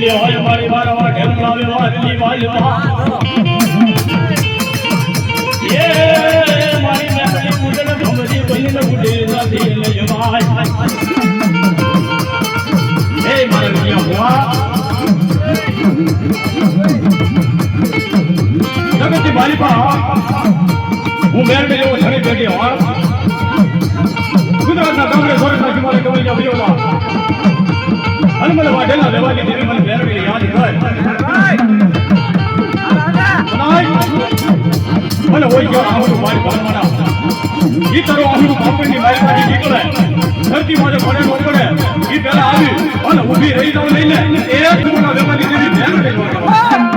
એટલે હોય મારી મારા વઢેલા વ્યવહારની વાલમાં એ મારી મેમરી મુદલ ભમરી બનીને ઉડે નથી લઈ જવાય એ મારા હુઆ જગતી બાલિપા હું મેર મે જેવો છડી બેઠી હોર ગુજરાતના ગામડે સોરઠના કિમારે કવરિયા વિયોમાં હનુમલ વાઢેલા દેવાની દેવી મને મેરવી યાદ કર મને હોય ગયો આવડું મારી ભાવના ઈ તારો આવડું કંપની મારી પાસે નીકળે ધરતી માથે પડે નો એ ઈ આવી. અને ઊભી રહી જાવ લઈને, એક મોટા વેપારી જેવી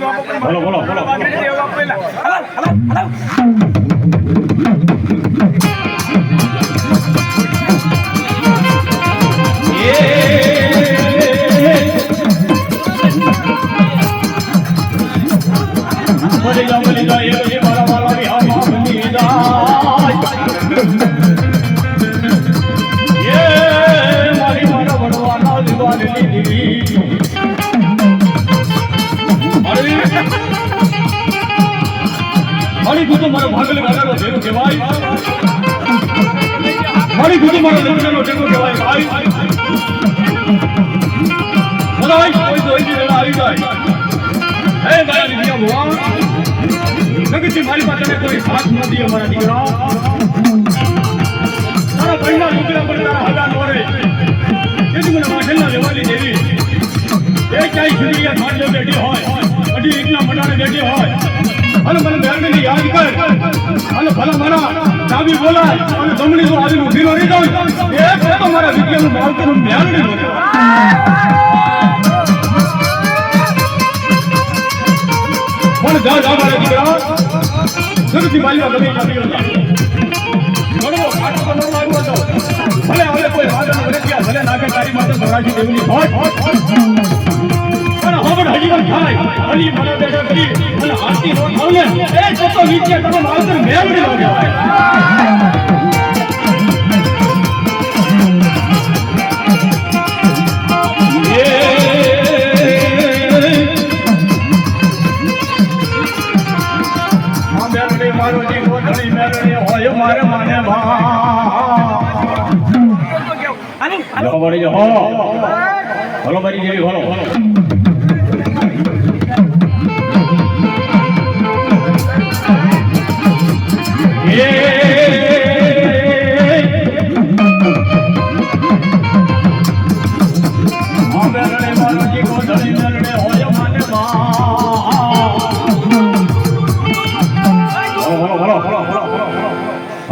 બોલો બોલો બોલો મરી જા મરી જા એ પછી મારી ગુજુ મારો ભાગલ ગાડાનો ભેરો કહેવાય. મારી ગુજુ મારો લગ્નનો ટેકો કહેવાય, ભાઈ. બોલાય કોઈ એની વેળા આવી જાય. હે, મારા દીકરા ભગવાન. જગતથી મારી પાસે કોઈ સાથ નથી અમારા દીકરા. મારા ભાઈના દીકરા પર તારા હગા નોરે તેથી મને વાઢેલના લેવાની દેવી. એ ક્યાંય સુધી બેઠી હોય મહેરબાની યાદ કર અને ભલે મારા ચાવી બોલાય અને જમણી તો આવીને ઊભી રહી જાય, એ તો મારા વિદ્યાનું માવતરનું મેળવી પણ જા જા મારા દીકરા. જગતી બાલીમાં ગમે ત્યાં નીકળતા ગણવો કાટો તો ન લાગવો તો ભલે હવે કોઈ વાદળ ભલે નાગે તારી માટે ભરાજી દેવની હોય પણ થાય. અલી મને બેઠા કરી. અને આરતી નો થાવ ને એ તો તો નીચે તમે માવતર મેળવી લો મારો જીવો હોય મારે માને ભા હલો જેવી હલો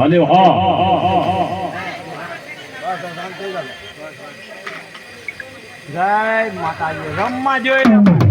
હલો હા. જય માતાજી. રમવા જોઈએ.